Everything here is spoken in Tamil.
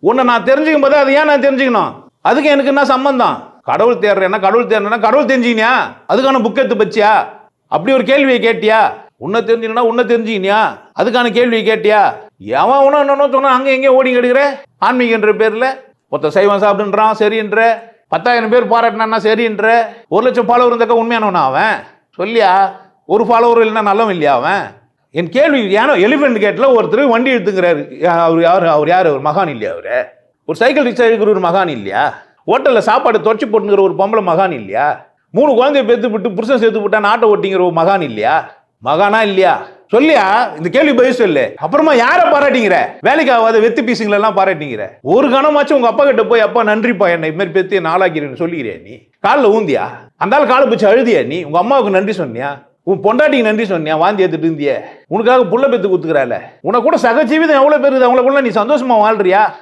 உன்னை நான் தெரிஞ்சுக்கும் போது அது ஏன் நான் தெரிஞ்சுக்கணும்? அதுக்கு எனக்கு என்ன சம்பந்தம்? கடவுள் தேடுறேன்னா கடவுள் தேடுறேன்னா கடவுள் தெரிஞ்சுக்கினியா? அதுக்கான புக் எடுத்து பச்சியா அப்படி ஒரு கேள்வியை கேட்டியா? உன்னை தெரிஞ்சுக்கணும்னா உன்னை தெரிஞ்சுக்கினியா? அதுக்கான கேள்வியை கேட்டியா? எவன் உன என்னன்னு சொன்னா அங்கே எங்கே ஓடி கெடுக்கிற? ஆன்மீகன்ற பேரில். ஒருத்த சைவம் சாப்பிடுன்றான் சரின்ற. பத்தாயிரம் பேர் பாராட்டினா சரின்ற. ஒரு லட்சம் ஃபாலோவர் இருந்தக்க உண்மையானவனா அவன்? சொல்லியா? ஒரு ஃபாலோவர் இல்லைன்னா நல்லவன் இல்லையா அவன்? என் கேள்வி ஏன்னா எலிஃபென்ட் கேட்டில் ஒருத்தர் வண்டி எடுத்துங்கிறாரு அவர் யார்? அவர் யார்? அவர் மகான் இல்லையா அவர்? ஒரு சைக்கிள் ரிக்ஷா இருக்கிற ஒரு மகான் இல்லையா? ஹோட்டலில் சாப்பாடு தொடச்சி போட்டுங்கிற ஒரு பொம்பளை மகான் இல்லையா? மூணு குழந்தைய பெற்று விட்டு புருஷன் சேர்த்து விட்டா நாட்டை ஓட்டிங்கிற ஒரு மகான் இல்லையா? மகானா இல்லையா? சொல்லியா? இந்த கேள்வி பதில் சொல்லு. அப்புறமா யாரை பாராட்டிங்கிற? வேலைக்கு ஆகாத வெத்து பீசுங்களை எல்லாம் பாராட்டிங்கிற. ஒரு கணமாச்சும் உங்க அப்பா கிட்ட போய் அப்பா நன்றிப்பா என்னை இது மாதிரி பெத்து நாளாக்கிறேன்னு சொல்லிக்கிறியா நீ. காலில் ஊந்தியா? அந்த ஆள் காலை பிடிச்சி அழுதியா நீ? உங்க அம்மாவுக்கு நன்றி சொன்னியா? உன் பொண்டாட்டிக்கு நன்றி சொன்னியா வாந்தி எடுத்துட்டு இருந்தியே. உனக்காக புள்ள பெத்து குத்துக்கிறால உனக்கு கூட சகஜீவிதம் எவ்வளோ பேர் இருக்குது அவங்கள கூட நீ சந்தோஷமா வாழ்றியா?